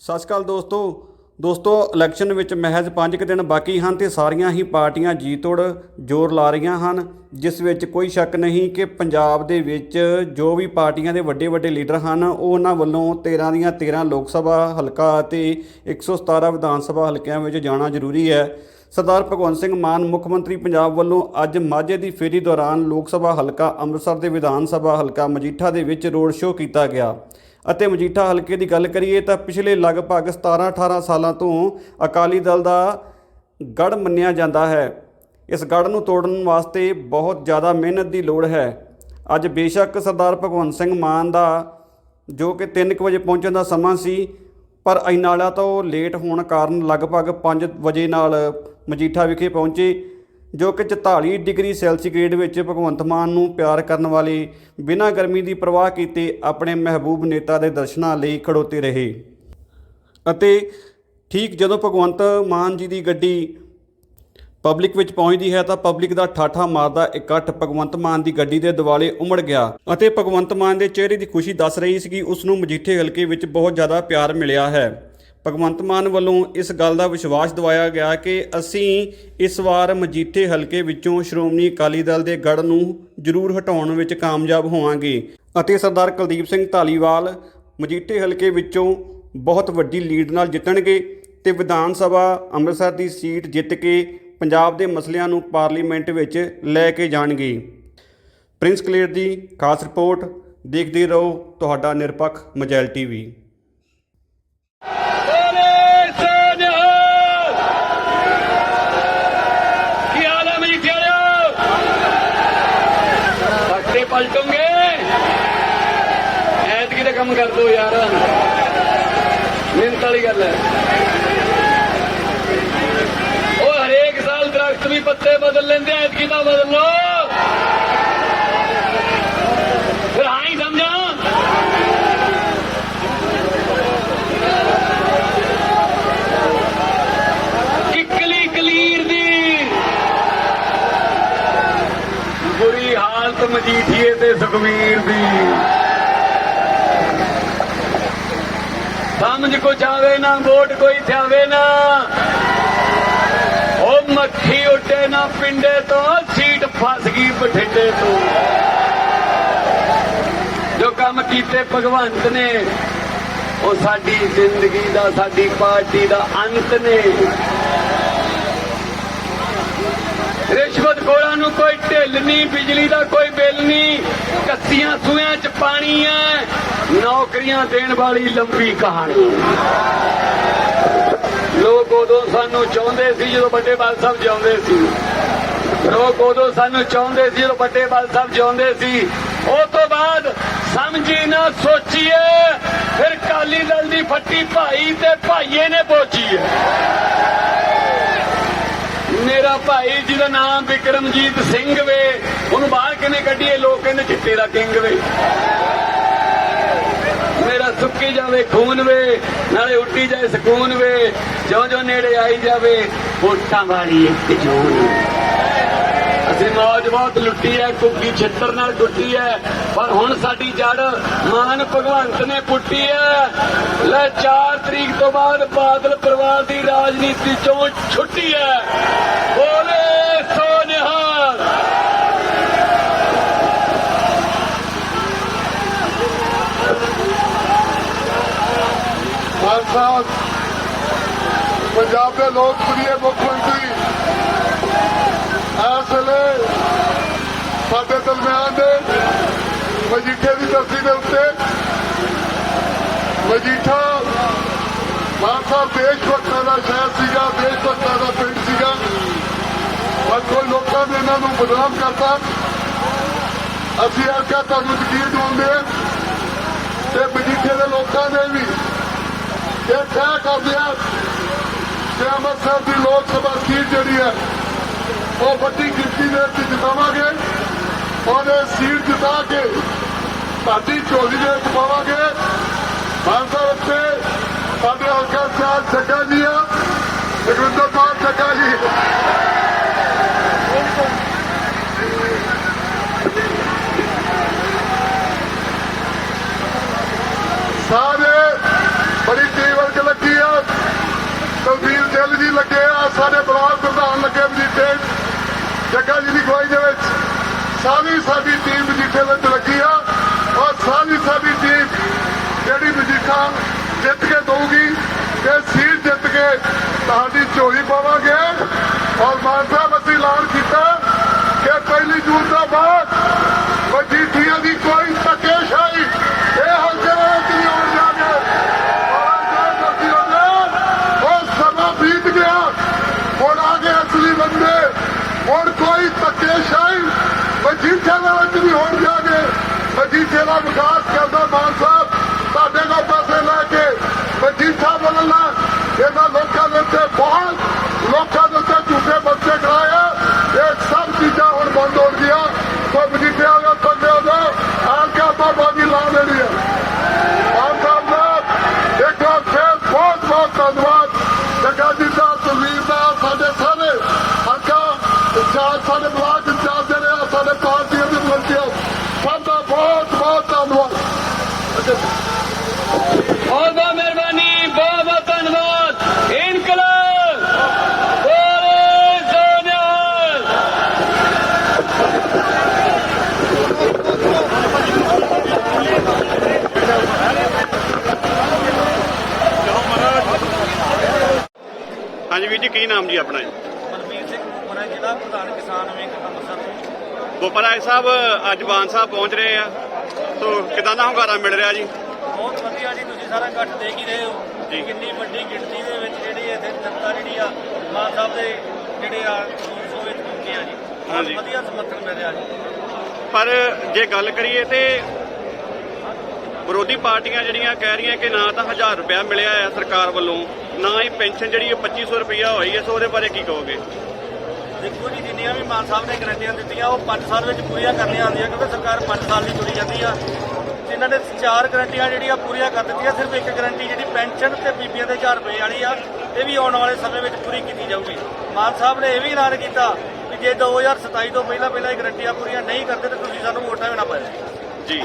ਸਤਿ ਸ਼੍ਰੀ ਅਕਾਲ ਦੋਸਤੋ। ਦੋਸਤੋ ਇਲੈਕਸ਼ਨ ਵਿੱਚ ਮਹਿਜ਼ 5 ਕੁ ਦਿਨ ਬਾਕੀ ਹਨ ਤੇ ਸਾਰੀਆਂ ਹੀ ਪਾਰਟੀਆਂ ਜੀਤੋੜ ਜ਼ੋਰ ਲਾ ਰਹੀਆਂ ਹਨ, ਜਿਸ ਵਿੱਚ ਕੋਈ ਸ਼ੱਕ ਨਹੀਂ ਕਿ ਪੰਜਾਬ ਦੇ ਵਿੱਚ ਜੋ ਵੀ ਪਾਰਟੀਆਂ ਦੇ ਵੱਡੇ ਵੱਡੇ ਲੀਡਰ ਹਨ, ਉਹ ਉਹਨਾਂ ਵੱਲੋਂ 13 ਦੀਆਂ 13 ਲੋਕ ਸਭਾ ਹਲਕਾ ਅਤੇ 117 ਵਿਧਾਨ ਸਭਾ ਹਲਕਿਆਂ ਵਿੱਚ ਜਾਣਾ ਜ਼ਰੂਰੀ ਹੈ। ਸਰਦਾਰ ਭਗਵੰਤ ਸਿੰਘ ਮਾਨ, ਮੁੱਖ ਮੰਤਰੀ ਪੰਜਾਬ ਵੱਲੋਂ ਅੱਜ ਮਾਝੇ ਦੀ ਫੇਰੀ ਦੌਰਾਨ ਲੋਕ ਸਭਾ ਹਲਕਾ ਅੰਮ੍ਰਿਤਸਰ ਦੇ ਵਿਧਾਨ ਸਭਾ ਹਲਕਾ ਮਜੀਠਾ ਦੇ ਵਿੱਚ ਰੋਡ ਸ਼ੋਅ ਕੀਤਾ ਗਿਆ। ਅਤੇ ਮਜੀਠਾ ਹਲਕੇ ਦੀ ਗੱਲ ਕਰੀਏ ਤਾਂ ਪਿਛਲੇ ਲਗਭਗ 17-18 ਸਾਲਾਂ ਤੋਂ ਅਕਾਲੀ ਦਲ ਦਾ ਗੜ ਮੰਨਿਆ ਜਾਂਦਾ ਹੈ। ਇਸ ਗੜ ਨੂੰ ਤੋੜਨ ਵਾਸਤੇ ਬਹੁਤ ਜ਼ਿਆਦਾ ਮਿਹਨਤ ਦੀ ਲੋੜ ਹੈ। ਅੱਜ ਬੇਸ਼ੱਕ ਸਰਦਾਰ ਭਗਵੰਤ ਸਿੰਘ ਮਾਨ ਦਾ, ਜੋ ਕਿ 3 ਵਜੇ ਪਹੁੰਚਣ ਦਾ ਸਮਾਂ ਸੀ, ਪਰ ਇਨਾਲਾ ਤੋਂ ਲੇਟ ਹੋਣ ਕਾਰਨ ਲਗਭਗ 5 ਵਜੇ ਨਾਲ ਮਜੀਠਾ ਵਿਖੇ ਪਹੁੰਚੇ। ਜੋ ਕਿ 44 ਡਿਗਰੀ ਸੈਲਸੀਗ੍ਰੇਡ ਵਿੱਚ ਭਗਵੰਤ ਮਾਨ ਨੂੰ ਪਿਆਰ ਕਰਨ ਵਾਲੇ ਬਿਨਾਂ ਗਰਮੀ ਦੀ ਪਰਵਾਹ ਕੀਤੇ ਆਪਣੇ ਮਹਿਬੂਬ ਨੇਤਾ ਦੇ ਦਰਸ਼ਨਾਂ ਲਈ ਖੜੋਤੇ ਰਹੇ। ਅਤੇ ਠੀਕ ਜਦੋਂ ਭਗਵੰਤ ਮਾਨ ਜੀ ਦੀ ਗੱਡੀ ਪਬਲਿਕ ਵਿੱਚ ਪਹੁੰਚਦੀ ਹੈ ਤਾਂ ਪਬਲਿਕ ਦਾ ਠਾਠਾ ਮਾਰਦਾ ਇਕੱਠ ਭਗਵੰਤ ਮਾਨ ਦੀ ਗੱਡੀ ਦੇ ਦਿਵਾਲੇ ਉਮੜ ਗਿਆ ਅਤੇ ਭਗਵੰਤ ਮਾਨ ਦੇ ਚਿਹਰੇ ਦੀ ਖੁਸ਼ੀ ਦੱਸ ਰਹੀ ਸੀ ਕਿ ਉਸ ਨੂੰ ਮਜੀਠੇ ਹਲਕੇ ਵਿੱਚ ਬਹੁਤ ਜ਼ਿਆਦਾ ਪਿਆਰ ਮਿਲਿਆ ਹੈ। ਭਗਵੰਤ ਮਾਨ ਵੱਲੋਂ ਇਸ ਗੱਲ ਦਾ ਵਿਸ਼ਵਾਸ ਦਿਵਾਇਆ ਗਿਆ ਕਿ ਅਸੀਂ ਇਸ ਵਾਰ ਮਜੀਠੇ ਹਲਕੇ ਵਿੱਚੋਂ ਸ਼੍ਰੋਮਣੀ ਅਕਾਲੀ ਦਲ ਦੇ ਗੜ ਨੂੰ ਜ਼ਰੂਰ ਹਟਾਉਣ ਵਿੱਚ ਕਾਮਯਾਬ ਹੋਵਾਂਗੇ। ਅਤੇ ਸਰਦਾਰ ਕੁਲਦੀਪ ਸਿੰਘ ਧਾਲੀਵਾਲ ਮਜੀਠੇ ਹਲਕੇ ਵਿੱਚੋਂ ਬਹੁਤ ਵੱਡੀ ਲੀਡ ਨਾਲ ਜਿੱਤਣਗੇ ਤੇ ਵਿਧਾਨ ਸਭਾ ਅੰਮ੍ਰਿਤਸਰ ਦੀ ਸੀਟ ਜਿੱਤ ਕੇ ਪੰਜਾਬ ਦੇ ਮਸਲਿਆਂ ਨੂੰ ਪਾਰਲੀਮੈਂਟ ਵਿੱਚ ਲੈ ਕੇ ਜਾਣਗੇ। ਪ੍ਰਿੰਸ ਕਲੇਰ ਦੀ ਖਾਸ ਰਿਪੋਰਟ ਦੇਖਦੇ ਰਹੋ। ਤੁਹਾਡਾ ਨਿਰਪੱਖ ਮਜੈਲ ਟੀਵੀ ਬੋਲੇ ਸੋਨਿਹਾਲ ਕੀ ਹਾਲ ਹੈ ਮੇਰੀ ਪਿਆਰਿਓ ਫੱਟੇ ਪਲਟੂਗੇ ਐਤਕੀ ਦਾ ਕੰਮ ਕਰ ਦੋ ਯਾਰ। ਮਿਹਨਤ ਵਾਲੀ ਗੱਲ ਹੈ। ਉਹ ਹਰੇਕ ਸਾਲ ਦਰਖਤ ਵੀ ਪੱਤੇ ਬਦਲ ਲੈਂਦੇ ਆ, ਐਤਕੀ ਤਾਂ ਬਦਲ ਲੋ ਫਿਰ ਆਈ ਹੀ ਕਿੱਕਲੀ ਕਲੀਰ ਦੀ ਬੁਰੀ ਹਾਲਤ ਮਜੀਠੀਏ ਤੇ ਸੁਖਵੀਰ ਦੀ। ਸਮਝ ਕੁਛ ਆਵੇ ਨਾ, ਵੋਟ ਕੋਈ ਥਿਆਵੇ ਨਾ। ਉਹ ਮੱਖੀ ਉੱਡੇ ਨਾ ਪਿੰਡੇ ਤੋਂ, ਸੀਟ ਫਸ ਗਈ ਬਠਿੰਡੇ ਤੋਂ। ਜੋ ਕੰਮ ਕੀਤੇ ਭਗਵੰਤ ਨੇ, ਉਹ ਸਾਡੀ ਜ਼ਿੰਦਗੀ ਦਾ, ਸਾਡੀ ਪਾਰਟੀ ਦਾ ਅੰਤ ਨੇ। ਰਿਸ਼ਵਤ ਖੋਰਾਂ ਨੂੰ ਕੋਈ ਢਿੱਲ ਨਹੀਂ, ਬਿਜਲੀ ਦਾ ਕੋਈ ਬਿੱਲ ਨਹੀਂ, ਕੱਸੀਆਂ ਸੂਆਂ ਚ ਪਾਣੀ ਹੈ। ਨੌਕਰੀਆਂ ਦੇਣ ਵਾਲੀ ਲੰਬੀ ਕਹਾਣੀ। ਲੋਕ ਉਦੋਂ ਸਾਨੂੰ ਚਾਹੁੰਦੇ ਸੀ ਜਦੋਂ ਵੱਡੇ ਬਾਲ ਸਾਹਿਬ ਜਿਉਂਦੇ ਸੀ। ਲੋਕ ਉਦੋਂ ਸਾਨੂੰ ਚਾਹੁੰਦੇ ਸੀ ਜਦੋਂ ਵੱਡੇ ਬਾਲ ਸਾਹਿਬ ਜਿਉਂਦੇ ਸੀ। ਉਹ ਤੋਂ ਬਾਅਦ ਸਮਝੀ ਨਾ ਸੋਚੀਏ, ਫਿਰ ਕਾਲੀ ਦਲ ਦੀ ਫੱਟੀ ਭਾਈ ਤੇ ਭਾਈਏ ਨੇ ਪੋਚੀ ਹੈ ਮੇਰਾ ਭਾਈ ਜਿਹਦਾ ਨਾਮ ਵਿਕਰਮਜੀਤ ਸਿੰਘ ਵੇ, ਉਹਨੂੰ ਬਾਹਰ ਕਿਨੇ ਕੱਢੀਏ? ਲੋਕ ਕਹਿੰਦੇ ਚਿੱਟੇ ਦਾ ਕਿੰਗ ਵੇ। ਸੁੱਕੀ ਜਾਵੇ, ਖੂਨ ਵੇ, ਨਾਲੇ ਉੱਡੀ ਜਾਏ ਸਕੂਨ ਵੇ ਜਿਉਂ ਜੋ ਨੇੜੇ ਆਈ ਜਾਵੇ, ਵੋਟਾਂ ਵਾਲੀ ਇੱਕ ਜੋਨ ਅਸੀਂ ਮੌਜ ਬਹੁਤ ਲੁੱਟੀ ਹੈ ਕੁੱਗੀ ਛਿੱਤਰ ਨਾਲ ਟੁੱਟੀ ਹੈ ਪਰ ਹੁਣ ਸਾਡੀ ਜੜ ਮਾਨ ਭਗਵੰਤ ਨੇ ਪੁੱਟੀ ਹੈ ਲੈ 4 ਤਰੀਕ ਤੋਂ ਬਾਅਦ ਬਾਦਲ ਪਰਿਵਾਰ ਦੀ ਰਾਜਨੀਤੀ ਚੋਂ ਛੁੱਟੀ ਹੈ ਬੋਲੇ ਸੋਨਿਹਾਲ ਮਾਨ ਸਾਹਿਬ ਪੰਜਾਬ ਦੇ ਲੋਕ ਪ੍ਰਿय ਮੁੱਖ ਮੰਤਰੀ। ਇਸ ਵੇਲੇ ਸਾਡੇ ਦਰਮਿਆਨ ਦੇ ਮਜੀਠੇ ਦੀ ਧਰਤੀ ਦੇ ਉੱਤੇ ਮਜੀਠਾ ਮਾਨ ਦੇਸ਼ ਭਗਤਾਂ ਦਾ ਸ਼ਹਿਰ ਸੀਗਾ ਦੇਸ਼ ਭਗਤਾਂ ਦਾ ਪਿੰਡ ਸੀਗਾ। ਪਰ ਕੋਈ ਲੋਕਾਂ ਨੇ ਇਹਨਾਂ ਨੂੰ ਬਦਨਾਮ ਕਰਤਾ। ਅਸੀਂ ਅੱਜ ਕੱਲ੍ਹ ਤੁਹਾਨੂੰ ਯਕੀਨ ਦਿਵਾਉਂਦੇ ਹਾਂ ਤੇ ਮਜੀਠੇ ਦੇ ਲੋਕਾਂ ਨੇ ਵੀ ਇਹ ਤੈਅ ਕਰਦੇ ਆ ਕਿ ਅੰਮ੍ਰਿਤਸਰ ਦੀ ਲੋਕ ਸਭਾ ਸੀਟ ਜਿਹੜੀ ਹੈ ਉਹ ਵੱਡੀ ਗਿਣਤੀ ਦੇ ਵਿੱਚ ਜਿਤਾਵਾਂਗੇ ਔਰ ਇਹ ਸੀਟ ਜਿਤਾ ਕੇ ਸਾਡੀ ਝੋਲੀ ਦੇ ਵਿੱਚ ਪਾਵਾਂਗੇ ਮਾਨ ਬੜੀ ਟੀਮ ਟੀਵਰਕ ਲੱਗੀ ਆ। ਤਲਵੀਰ ਦਿਲ ਜੀ ਲੱਗੇ ਆ, ਸਾਡੇ ਬਲਾਕ ਪ੍ਰਧਾਨ ਲੱਗੇ ਬਜੀਠੇ ਜੱਗਾ ਜੀ ਦੀ ਗਵਾਈ ਦੇ ਵਿੱਚ ਸਾਰੀ ਸਾਡੀ ਟੀਮ ਬਜੀਠੇ ਵਿੱਚ ਲੱਗੀ ਆ ਔਰ ਸਾਰੀ ਸਾਡੀ ਟੀਮ ਜਿਹੜੀ ਬਜੀਠਾ ਜਿੱਤ ਕੇ ਦਊਗੀ ਤੇ ਸੀਟ ਜਿੱਤ ਕੇ ਤੁਹਾਡੀ ਝੋਲੀ ਪਾਵਾਂਗੇ। ਔਰ ਮਾਨ ਸਾਹਿਬ, ਅਸੀਂ ਐਲਾਨ ਕੀਤਾ ਕਿ ਪਹਿਲੀ ਜੂਨ ਤੋਂ ਬਾਅਦ ਬਜੀਠੀਆਂ ਦੀ ਕੋਈ ਆਈ ਹੁਣ ਕੋਈ ਧੱਕੇਸ਼ਾਹੀ ਮਜੀਠੇ ਦੇ ਵਿੱਚ ਨਹੀਂ ਹੋਣ ਜਾਗੇ। ਮਜੀਠੇ ਦਾ ਵਿਕਾਸ ਕਰਦਾ ਮਾਨ ਸਾਹਿਬ ਤੁਹਾਡੇ ਕੋਲ ਪੈਸੇ ਲੈ ਕੇ ਮਜੀਠਾ ਬਦਲਣਾ ਇਹਨਾਂ ਲੋਕਾਂ ਦੇ ਉੱਤੇ ਬਹੁਤ, ਲੋਕਾਂ ਦੇ ਉੱਤੇ ਝੂਠੇ ਬੱਚੇ ਕਰਾਇਆ ਇਹ ਸਭ ਚੀਜ਼ਾਂ ਹੁਣ ਬੰਦ ਹੋ ਗਈਆਂ ਕੋਈ ਮਜੀਠੇ ਆ ਗਿਆ ਬੰਦੇ ਆ ਗਏ ਆਲ ਕੇ ਆਪਾਂ ਬਾਜੀ ਲਾ ਲੈਣੀ ਹੈ ਮਾਨ ਸਾਹਿਬ ਦਾ ਇੱਕ ਵਾਰ ਫਿਰ ਬਹੁਤ ਬਹੁਤ ਧੰਨਵਾਦ ਜੱਗਾ ਜੀ ਦਾ ਸੁਨੀਲ ਦਾ ਸਾਡੇ ਸਾਰੇ ਹਲਕਾ ਇੰਚਾਰਜ ਸਾਡੇ ਬਲਾਕ ਇੰਚਾਰਜ ਜਿਹੜੇ ਆ ਸਾਡੇ ਪਾਰਟੀਆਂ ਦੇ ਵਲੰਟੀਅਰ ਸਭ ਦਾ ਬਹੁਤ ਬਹੁਤ ਧੰਨਵਾਦ ਬਹੁਤ ਬਹੁਤ ਮਿਹਰਬਾਨੀ ਬਹੁਤ ਬਹੁਤ ਧੰਨਵਾਦ ਇਨਕਲਾਬ ਬੋਲੇ ਸੋਨਿਆਲ ਹਾਂਜੀ ਵੀਰ ਜੀ ਕੀ ਨਾਮ ਜੀ ਆਪਣਾ ਜੀ? ਮਨਮੀਤ ਸਿੰਘ ਮਨਾ ਜ਼ਿਲ੍ਹਾ ਪ੍ਰਧਾਨ ਕਿਸਾਨ ਵਿੰਗ ਅੰਮ੍ਰਿਤਸਰ ਤੋਂ। ਗੋਪਰਾਏ ਸਾਹਿਬ ਅੱਜ ਬਾਨ ਸਾਹਿਬ ਪਹੁੰਚ ਰਹੇ ਆ। ਸੋ ਕਿਦਾਂ ਦਾ ਹੁੰਗਾਰਾ ਮਿਲ ਰਿਹਾ ਜੀ? ਬਹੁਤ ਵਧੀਆ ਜੀ ਤੁਸੀਂ ਸਾਰਾ ਇਕੱਠ ਦੇਖ ਹੀ ਰਹੇ ਹੋ ਜੀ। ਕਿੰਨੀ ਵੱਡੀ ਗਿਣਤੀ ਦੇ ਵਿੱਚ ਜਿਹੜੀ ਇੱਥੇ ਜਨਤਾ ਜਿਹੜੀ ਆ ਮਾਨ ਸਾਹਿਬ ਦੇ ਜਿਹੜੇ ਆ ਸੋ ਵਿੱਚ ਪਹੁੰਚੇ ਆ ਜੀ। ਬਹੁਤ। ਵਧੀਆ ਸਮਰਥਨ ਮਿਲ ਰਿਹਾ ਜੀ। ਪਰ ਜੇ ਗੱਲ ਕਰੀਏ ਤੇ ਵਿਰੋਧੀ ਪਾਰਟੀਆਂ ਜਿਹੜੀਆਂ ਕਹਿ ਰਹੀਆਂ ਕਿ ਨਾ ਤਾਂ 1000 ਰੁਪਇਆ ਮਿਲਿਆ ਹੈ ਸਰਕਾਰ ਵੱਲੋਂ। ਨਾ ਹੀ ਪੈਨਸ਼ਨ ਜਿਹੜੀ ਹੈ 2500 ਰੁਪਇਆ ਹੋਈ ਹੈ, ਸੋ ਉਹਦੇ ਬਾਰੇ ਕੀ ਕਹੋਗੇ? ਦੇਖੋ ਜੀ, ਜਿੰਨੀਆਂ ਵੀ ਮਾਨ ਸਾਹਿਬ ਨੇ ਗਰੰਟੀਆਂ ਦਿੱਤੀਆਂ, ਉਹ 5 ਸਾਲ ਵਿੱਚ ਪੂਰੀਆਂ ਕਰਨੀਆਂ ਆਉਂਦੀਆਂ, ਕਿਉਂਕਿ ਸਰਕਾਰ 5 ਸਾਲ ਦੀ ਤੁਰੀ ਜਾਂਦੀ ਆ। ਇਹਨਾਂ ਨੇ ਚਾਰ ਗਰੰਟੀਆਂ ਜਿਹੜੀਆਂ ਪੂਰੀਆਂ ਕਰ ਦਿੱਤੀਆਂ, ਸਿਰਫ ਇੱਕ ਗਰੰਟੀ ਜਿਹੜੀ ਪੈਨਸ਼ਨ ਤੇ ਬੀਬੀਆਂ ਦੇ 1000 ਰੁਪਏ ਵਾਲੀ ਆ, ਇਹ ਵੀ ਆਉਣ ਵਾਲੇ ਸਮੇਂ ਵਿੱਚ ਪੂਰੀ ਕੀਤੀ ਜਾਊਗੀ। ਮਾਨ ਸਾਹਿਬ ਨੇ ਇਹ ਵੀ ਐਲਾਨ ਕੀਤਾ ਕਿ ਜੇ 2027 ਤੋਂ ਪਹਿਲਾਂ ਪਹਿਲਾਂ ਇਹ ਗਰੰਟੀਆਂ ਪੂਰੀਆਂ ਨਹੀਂ ਕਰਦੇ, ਤਾਂ ਤੁਸੀਂ ਸਾਨੂੰ ਵੋਟਾਂ ਵੀ ਨਾ ਪਾਇਓ। ਜੀ।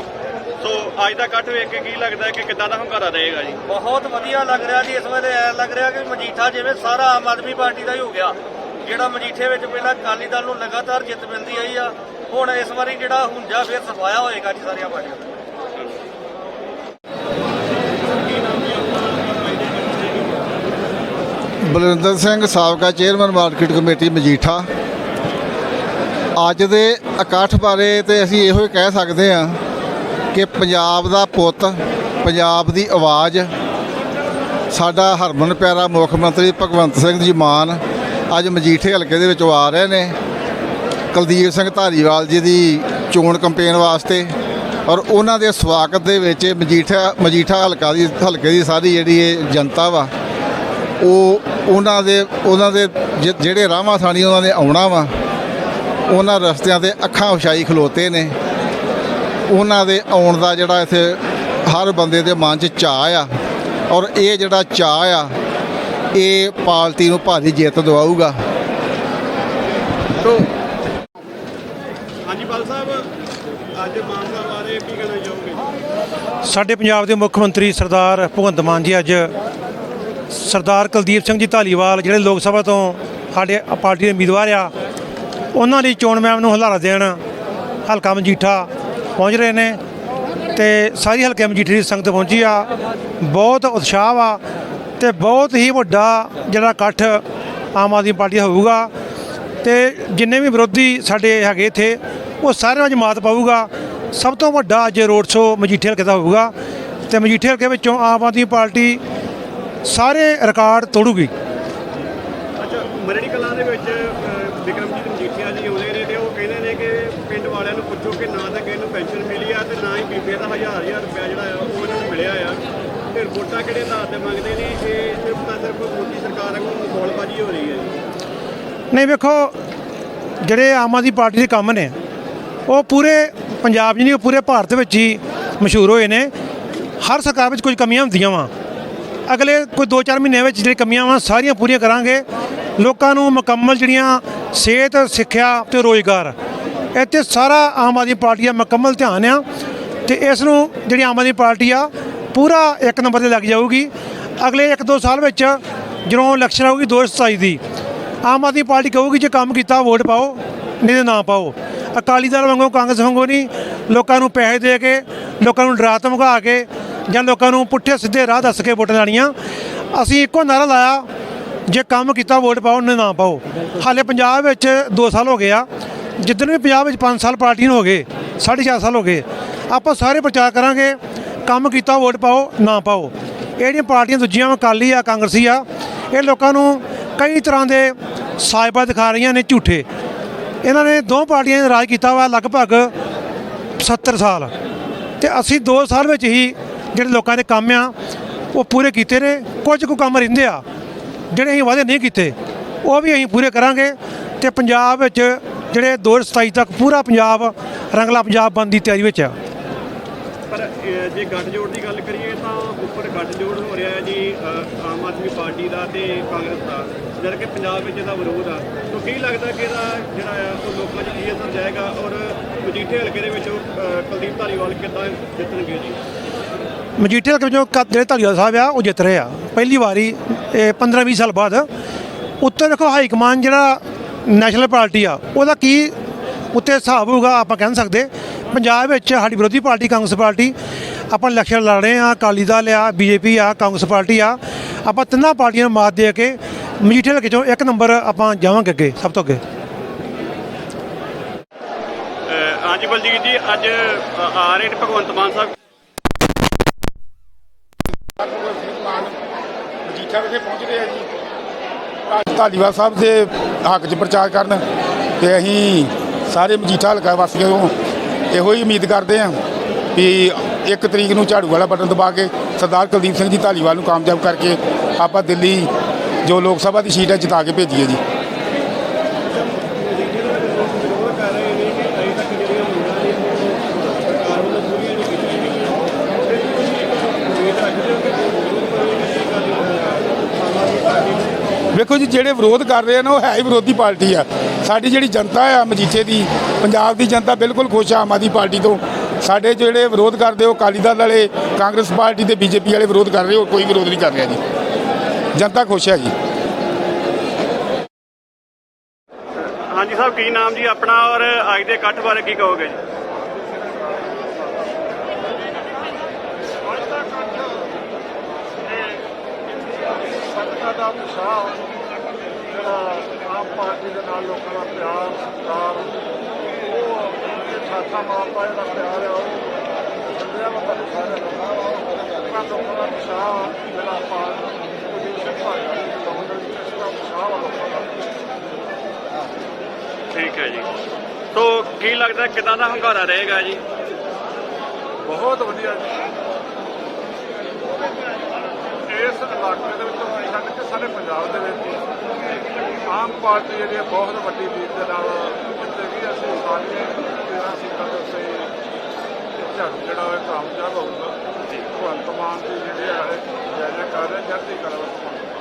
ਸੋ ਅੱਜ ਦਾ ਇਕੱਠ ਵੇਖ ਕੇ ਕੀ ਲੱਗਦਾ ਹੈ ਕਿ ਕਿੱਦਾਂ ਦਾ ਹੁੰਗਾਰਾ ਰਹੇਗਾ ਜੀ? ਬਹੁਤ ਵਧੀਆ ਲੱਗ ਰਿਹਾ ਜੀ। ਇਸ ਵੇਲੇ ਐ ਲੱਗ ਰਿਹਾ ਕਿ ਮਜੀਠਾ ਜਿਵੇਂ ਸਾਰਾ ਆਮ ਆਦਮੀ ਪਾਰਟੀ ਦਾ ਹੀ ਹੋ ਗਿਆ। ਜਿਹੜਾ ਮਜੀਠੇ ਵਿੱਚ ਪਹਿਲਾਂ ਅਕਾਲੀ ਦਲ ਨੂੰ ਲਗਾਤਾਰ ਜਿੱਤ ਮਿਲਦੀ ਆਈ ਆ ਹੁਣ ਇਸ ਵਾਰੀ ਜਿਹੜਾ ਹੁੰਜਾ ਫਿਰ ਸਫਾਇਆ ਹੋਏਗਾ ਜੀ ਸਾਰੀਆਂ ਪਾਰਟੀਆਂ ਦਾ। ਬਲਵਿੰਦਰ ਸਿੰਘ ਸਾਬਕਾ ਚੇਅਰਮੈਨ ਮਾਰਕੀਟ ਕਮੇਟੀ ਮਜੀਠਾ। ਅੱਜ ਦੇ ਇਕੱਠ ਬਾਰੇ ਤੇ ਅਸੀਂ ਇਹੋ ਹੀ ਕਹਿ ਸਕਦੇ ਹਾਂ ਕਿ ਪੰਜਾਬ ਦਾ ਪੁੱਤ, ਪੰਜਾਬ ਦੀ ਆਵਾਜ਼, ਸਾਡਾ ਹਰਮਨ ਪਿਆਰਾ ਮੁੱਖ ਮੰਤਰੀ ਭਗਵੰਤ ਸਿੰਘ ਜੀ ਮਾਨ ਅੱਜ ਮਜੀਠੇ ਹਲਕੇ ਦੇ ਵਿੱਚੋਂ ਆ ਰਹੇ ਨੇ। ਕੁਲਦੀਪ ਸਿੰਘ ਧਾਰੀਵਾਲ ਜੀ ਦੀ ਚੋਣ ਕੰਪੇਨ ਵਾਸਤੇ ਔਰ ਉਹਨਾਂ ਦੇ ਸਵਾਗਤ ਦੇ ਵਿੱਚ ਮਜੀਠਾ ਮਜੀਠਾ ਹਲਕਾ ਦੀ, ਹਲਕੇ ਦੀ ਸਾਰੀ ਜਿਹੜੀ ਇਹ ਜਨਤਾ ਵਾ, ਉਹ ਉਹਨਾਂ ਦੇ ਉਹਨਾਂ ਦੇ ਜਿ- ਜਿਹੜੇ ਰਾਹਾਂ ਥਾਣੀ ਉਹਨਾਂ ਨੇ ਆਉਣਾ ਵਾ, ਉਹਨਾਂ ਰਸਤਿਆਂ ਤੇ ਅੱਖਾਂ ਉਛਾਈ ਖਲੋਤੇ ਨੇ। ਉਹਨਾਂ ਦੇ ਆਉਣ ਦਾ ਜਿਹੜਾ ਇੱਥੇ ਹਰ ਬੰਦੇ ਦੇ ਮਨ 'ਚ ਚਾਅ ਆ। ਔਰ ਇਹ ਜਿਹੜਾ ਚਾਅ ਆ ਇਹ ਪਾਰਟੀ ਨੂੰ ਭਾਰੀ ਜਿੱਤ ਦਿਵਾਊਗਾ। ਹਾਂਜੀ ਬਾਲ ਸਾਹਿਬ ਅੱਜ ਮਾਨ ਸਾਹਿਬ ਬਾਰੇ ਕੀ ਕਹਿਣਾ ਚਾਹੋਗੇ? ਸਾਡੇ ਪੰਜਾਬ ਦੇ ਮੁੱਖ ਮੰਤਰੀ ਸਰਦਾਰ ਭਗਵੰਤ ਮਾਨ ਜੀ ਅੱਜ ਸਰਦਾਰ ਕੁਲਦੀਪ ਸਿੰਘ ਜੀ ਧਾਲੀਵਾਲ ਜਿਹੜੇ ਲੋਕ ਸਭਾ ਤੋਂ ਸਾਡੇ ਪਾਰਟੀ ਦੇ ਉਮੀਦਵਾਰ ਆ ਉਹਨਾਂ ਲਈ ਚੋਣ ਮੁਹਿੰਮ ਨੂੰ ਹੁਲਾਰਾ ਦੇਣ ਹਲਕਾ ਮਜੀਠਾ ਪਹੁੰਚ ਰਹੇ ਨੇ ਤੇ ਸਾਰੀ ਹਲਕੇ ਮਜੀਠੀ ਦੀ ਸੰਗਤ ਪਹੁੰਚੀ ਆ। ਬਹੁਤ ਉਤਸ਼ਾਹ ਆ ਤੇ ਬਹੁਤ ਹੀ ਵੱਡਾ ਜਿਹੜਾ ਇਕੱਠ ਆਮ ਆਦਮੀ ਪਾਰਟੀ ਦਾ ਹੋਊਗਾ ਤੇ ਜਿੰਨੇ ਵੀ ਵਿਰੋਧੀ ਸਾਡੇ ਹੈਗੇ ਇੱਥੇ, ਉਹ ਸਾਰਿਆਂ ਅੱਜ ਮਾਤ ਪਾਊਗਾ। ਸਭ ਤੋਂ ਵੱਡਾ ਅੱਜ ਰੋਡ ਸ਼ੋ ਮਜੀਠੇ ਹਲਕੇ ਦਾ ਹੋਊਗਾ ਤੇ ਮਜੀਠੇ ਹਲਕੇ ਵਿੱਚੋਂ ਆਮ ਆਦਮੀ ਪਾਰਟੀ ਸਾਰੇ ਰਿਕਾਰਡ ਤੋੜੂਗੀ। ਅੱਛਾ, ਮਰੜੀ ਕਲਾਂ ਦੇ ਵਿੱਚ ਵਿਕਰਮਜੀਤ ਮਜੀਠੀਆ ਜੀ ਆਉਂਦੇ ਨੇ ਤੇ ਉਹ ਕਹਿੰਦੇ ਨੇ ਕਿ ਵਾਲਿਆਂ ਨੂੰ ਪੁੱਛੋ ਕਿ ਨਾ ਤਾਂ ਕਿਸੇ ਨੂੰ ਪੈਨਸ਼ਨ ਮਿਲੀ ਆ ਤੇ ਨਾ ਹੀ ਬੀਬੀਆਂ ਦਾ ਹਜ਼ਾਰ ਹਜ਼ਾਰ ਰੁਪਇਆ ਜਿਹੜਾ ਆ ਉਹ ਉਹਨਾਂ ਨੂੰ ਮਿਲਿਆ ਆ। ਤੇ ਰਿਪੋਰਟਾਂ ਕਿਹੜੇ ਆਧਾਰ ਤੇ ਮੰਗਦੇ ਨੇ? ਇਹ ਸਿਰਫ ਤਾਂ ਸਿਰਫ ਮੋਦੀ ਸਰਕਾਰ ਕੋਲ ਮੌਲਬਾਜੀ ਹੋ ਰਹੀ ਹੈ ਜੀ। ਨਹੀਂ, ਵੇਖੋ, ਜਿਹੜੇ ਆਮ ਆਦਮੀ ਪਾਰਟੀ ਦੇ ਕੰਮ ਨੇ, ਉਹ ਪੂਰੇ ਪੰਜਾਬ 'ਚ ਨਹੀਂ ਉਹ ਪੂਰੇ ਭਾਰਤ ਵਿੱਚ ਹੀ ਮਸ਼ਹੂਰ ਹੋਏ ਨੇ। ਹਰ ਸਰਕਾਰ ਵਿੱਚ ਕੁਝ ਕਮੀਆਂ ਹੁੰਦੀਆਂ ਵਾ। ਅਗਲੇ ਕੋਈ 2-4 ਮਹੀਨਿਆਂ ਵਿੱਚ ਜਿਹੜੀਆਂ ਕਮੀਆਂ ਵਾ, ਸਾਰੀਆਂ ਪੂਰੀਆਂ ਕਰਾਂਗੇ। ਲੋਕਾਂ ਨੂੰ ਮੁਕੰਮਲ ਜਿਹੜੀਆਂ ਸਿਹਤ, ਸਿੱਖਿਆ ਤੇ ਰੋਜ਼ਗਾਰ। ਇੱਥੇ ਸਾਰਾ ਆਮ ਆਦਮੀ ਪਾਰਟੀ ਦਾ ਮੁਕੰਮਲ ਧਿਆਨ ਆ। ਤੇ ਇਸ ਨੂੰ ਜਿਹੜੀ ਆਮ ਆਦਮੀ ਪਾਰਟੀ ਆ, ਪੂਰਾ ਇੱਕ ਨੰਬਰ ਤੇ ਲੱਗ ਜਾਊਗੀ। ਅਗਲੇ 1-2 ਸਾਲ ਵਿੱਚ ਜਦੋਂ ਇਲੈਕਸ਼ਨ ਆਊਗੀ 2027 ਦੀ, ਆਮ ਆਦਮੀ ਪਾਰਟੀ ਕਹੂਗੀ ਜੇ ਕੰਮ ਕੀਤਾ ਵੋਟ ਪਾਓ, ਨਹੀਂ ਤੇ ਨਾ ਪਾਓ। ਅਕਾਲੀ ਦਲ ਵਾਂਗੂ, ਕਾਂਗਰਸ ਵਾਂਗੂ ਨਹੀਂ, ਲੋਕਾਂ ਨੂੰ ਪੈਸੇ ਦੇ ਕੇ, ਲੋਕਾਂ ਨੂੰ ਡਰਾ ਧਮਕਾ ਕੇ, ਜਾਂ ਲੋਕਾਂ ਨੂੰ ਪੁੱਠੇ ਸਿੱਧੇ ਰਾਹ ਦੱਸ ਕੇ ਵੋਟਾਂ ਲੈਣੀਆਂ। ਅਸੀਂ ਇੱਕੋ ਨਾਰਾ ਲਾਇਆ, ਜੇ ਕੰਮ ਕੀਤਾ ਵੋਟ ਪਾਓ ਨਾ ਪਾਓ। ਹਾਲੇ ਪੰਜਾਬ ਵਿੱਚ 2 ਸਾਲ ਹੋ ਗਏ ਆ ਜਿੱਦਣ ਵੀ ਪੰਜਾਬ ਵਿੱਚ 5 ਸਾਲ ਪਾਰਟੀ ਨੂੰ ਹੋ ਗਏ 4.5 ਸਾਲ ਹੋ ਗਏ, ਆਪਾਂ ਸਾਰੇ ਪ੍ਰਚਾਰ ਕਰਾਂਗੇ, ਕੰਮ ਕੀਤਾ, ਵੋਟ ਪਾਓ, ਨਾ ਪਾਓ। ਇਹ ਜਿਹੜੀਆਂ ਪਾਰਟੀਆਂ ਦੂਜੀਆਂ ਅਕਾਲੀ ਆ, ਕਾਂਗਰਸੀ ਆ, ਇਹ ਲੋਕਾਂ ਨੂੰ ਕਈ ਤਰ੍ਹਾਂ ਦੇ ਸਾਇਬਾ ਦਿਖਾ ਰਹੀਆਂ ਨੇ ਝੂਠੇ। ਇਹਨਾਂ ਨੇ ਦੋ ਪਾਰਟੀਆਂ ਨੇ ਰਾਜ ਕੀਤਾ ਵਾ ਲਗਭਗ 70 ਸਾਲ। ਤੇ ਅਸੀਂ 2 ਸਾਲ ਵਿੱਚ ਹੀ ਜਿਹੜੇ ਲੋਕਾਂ ਦੇ ਕੰਮ ਆ, ਉਹ ਪੂਰੇ ਕੀਤੇ ਨੇ। ਕੁਝ ਕੁ ਕੰਮ ਰਹਿੰਦੇ ਆ, ਜਿਹੜੇ ਅਸੀਂ ਵਾਅਦੇ ਨਹੀਂ ਕੀਤੇ, ਉਹ ਵੀ ਅਸੀਂ ਪੂਰੇ ਕਰਾਂਗੇ। ਤੇ ਪੰਜਾਬ ਵਿੱਚ ਜਿਹੜੇ 2027 ਤੱਕ ਪੂਰਾ ਪੰਜਾਬ ਰੰਗਲਾ ਪੰਜਾਬ ਬਣਨ ਦੀ ਤਿਆਰੀ ਵਿੱਚ ਆ। ਪਰ ਅ, ਜੇ ਗੱਠਜੋੜ ਦੀ ਗੱਲ ਕਰੀਏ ਤਾਂ ਉੱਪਰ ਗੱਠਜੋੜ ਹੋ ਰਿਹਾ ਹੈ ਜੀ ਆਮ ਆਦਮੀ ਪਾਰਟੀ ਦਾ ਤੇ ਕਾਂਗਰਸ ਦਾ। ਜਦ ਕਿ ਪੰਜਾਬ ਵਿੱਚ ਇਹਦਾ ਵਿਰੋਧ ਆ। ਤਾਂ ਕੀ ਲੱਗਦਾ ਕਿ ਇਹਦਾ ਜਿਹੜਾ ਆ ਉਹ ਲੋਕਾਂ 'ਚ ਕੀ ਅਸਰ ਜਾਏਗਾ ਔਰ ਮਜੀਠੇ ਹਲਕੇ ਦੇ ਵਿੱਚ ਕੁਲਦੀਪ ਧਾਲੀਵਾਲ ਕਿੱਦਾਂ ਜਿੱਤਣਗੇ ਜੀ? ਮਜੀਠੇ ਦੇ ਵਿੱਚੋਂ ਕ- ਜਿਹੜੇ ਧਾਲੀਵਾਲ ਸਾਹਿਬ ਆ ਉਹ ਜਿੱਤ ਰਹੇ ਆ। ਪਹਿਲੀ ਵਾਰੀ 15-20 ਸਾਲ ਬਾਅਦ। ਉੱਤੇ ਦੇਖੋ ਹਾਈ ਕਮਾਨ ਜਿਹੜਾ ਨੈਸ਼ਨਲ ਪਾਰਟੀ ਆ ਉਹਦਾ ਕੀ ਉੱਤੇ ਹਿਸਾਬ ਹੋਊਗਾ ਆਪਾਂ ਕਹਿ ਨਹੀਂ ਸਕਦੇ। ਪੰਜਾਬ ਵਿੱਚ ਸਾਡੀ ਵਿਰੋਧੀ ਪਾਰਟੀ ਕਾਂਗਰਸ ਪਾਰਟੀ ਆਪਾਂ ਇਲੈਕਸ਼ਨ ਲੜ ਰਹੇ ਆ ਅਕਾਲੀ ਦਲ ਆ ਬੀਜੇਪੀ ਆ ਕਾਂਗਰਸ ਪਾਰਟੀ ਆ ਆਪਾਂ ਤਿੰਨਾਂ ਪਾਰਟੀਆਂ ਨੂੰ ਮਾਤ ਦੇ ਕੇ ਮਜੀਠੇ ਹਲਕੇ ਚੋਂ ਇੱਕ ਨੰਬਰ ਆਪਾਂ ਜਾਵਾਂਗੇ ਅੱਗੇ ਸਭ ਤੋਂ ਅੱਗੇ। ਹਾਂਜੀ ਬਲਜੀਤ ਜੀ ਅੱਜ ਆ ਰਹੇ ਨੇ ਭਗਵੰਤ ਮਾਨ ਸਾਹਿਬ। ਮਜੀਠਾ ਵਿਖੇ ਪਹੁੰਚਦੇ ਆ ਜੀ। ਧਾਲੀਵਾਲ ਸਾਹਿਬ ਦੇ ਹੱਕ 'ਚ ਪ੍ਰਚਾਰ ਕਰਨ ਤੇ ਅਸੀਂ ਸਾਰੇ ਮਜੀਠਾ ਹਲਕਾ ਵਾਸੀਆਂ ਤੋਂ ਇਹੋ ਹੀ ਉਮੀਦ ਕਰਦੇ ਹਾਂ ਵੀ ਇੱਕ ਤਰੀਕ ਨੂੰ ਝਾੜੂ ਵਾਲਾ ਬਟਨ ਦਬਾ ਕੇ ਸਰਦਾਰ ਕੁਲਦੀਪ ਸਿੰਘ ਜੀ ਧਾਲੀਵਾਲ ਨੂੰ ਕਾਮਯਾਬ ਕਰਕੇ ਆਪਾਂ ਦਿੱਲੀ ਜੋ ਲੋਕ ਸਭਾ ਦੀ ਸੀਟ ਹੈ ਜਿਤਾ ਕੇ ਭੇਜੀਏ ਜੀ। ਵੇਖੋ ਜੀ, ਜਿਹੜੇ ਵਿਰੋਧ ਕਰ ਰਹੇ ਨੇ, ਉਹ ਹੈ ਹੀ ਵਿਰੋਧੀ ਪਾਰਟੀ ਆ। ਸਾਡੀ ਜਿਹੜੀ ਜਨਤਾ ਆ, ਮਜੀਠੇ ਦੀ, ਪੰਜਾਬ ਦੀ ਜਨਤਾ ਬਿਲਕੁਲ ਖੁਸ਼ ਆ, ਆਮ ਆਦਮੀ ਪਾਰਟੀ ਤੋਂ। ਸਾਡੇ ਜਿਹੜੇ ਵਿਰੋਧ ਕਰਦੇ ਉਹ ਅਕਾਲੀ ਦਲ ਵਾਲੇ, ਕਾਂਗਰਸ ਪਾਰਟੀ ਤੇ ਬੀਜੇਪੀ ਵਾਲੇ ਵਿਰੋਧ ਕਰ ਰਹੇ ਉਹ ਕੋਈ ਵਿਰੋਧ ਨਹੀਂ ਕਰ ਰਿਹਾ ਜੀ। ਜਨਤਾ ਖੁਸ਼ ਹੈ ਜੀ। ਹਾਂਜੀ ਸਾਹਿਬ, ਕੀ ਨਾਮ ਜੀ ਆਪਣਾ ਔਰ ਅੱਜ ਦੇ ਇਕੱਠ ਬਾਰੇ ਕੀ ਕਹੋਗੇ ਜੀ? ਸੰਗਤਾਂ ਦਾ ਉਤਸ਼ਾਹ ਜਿਹੜਾ ਆਮ ਪਾਰਟੀ ਦੇ ਨਾਲ ਲੋਕਾਂ ਦਾ ਪਿਆਰ ਸਤਿਕਾਰ ਉਹ ਸਾਥਾ ਮਾਰਦਾ ਜਿਹੜਾ ਪਿਆਰ ਹੈ ਉਹ ਸੰਦਿਆ ਮਤਲਬ ਸਾਰੇ ਲੋਕਾਂ ਦਾ ਲੋਕਾਂ ਦਾ ਉਤਸ਼ਾਹ ਜਿਹੜਾ ਆਪਾਂ ਪੋਜੀਸ਼ਨ ਭਾਗਾ ਦੀ ਇਸ ਦਾ ਉਤਸ਼ਾਹ ਲੋਕਾਂ ਦਾ ਠੀਕ ਹੈ ਜੀ। ਤੋ ਕੀ ਲੱਗਦਾ ਕਿਦਾਂ ਦਾ ਹੰਗਾਰਾ ਰਹੇਗਾ ਜੀ? ਬਹੁਤ ਵਧੀਆ ਜੀ। ਇਸ ਇਲਾਕੇ ਦੇ ਵਿੱਚੋਂ ਛੱਡ ਕੇ ਸਾਰੇ ਪੰਜਾਬ ਦੇ ਵਿੱਚ ਆਮ ਪਾਰਟੀ ਜਿਹੜੀ ਹੈ ਬਹੁਤ ਵੱਡੀ ਲੀਡ ਦੇ ਨਾਲ ਜਿੱਤੇਗੀ ਅਸੀਂ ਸਾਰੀਆਂ 13 ਸੀਟਾਂ ਦੇ ਉੱਤੇ ਇਹ ਝਾੜੂ ਜਿਹੜਾ ਉਹ ਕਾਮਯਾਬ ਹੋਊਗਾ। ਭਗਵੰਤ ਮਾਨ ਦੀ ਜਿਹੜੀ ਹੈ ਜੈ ਜੈ ਕਰ ਰਿਹਾ ਕਲਾ ਵਿੱਚ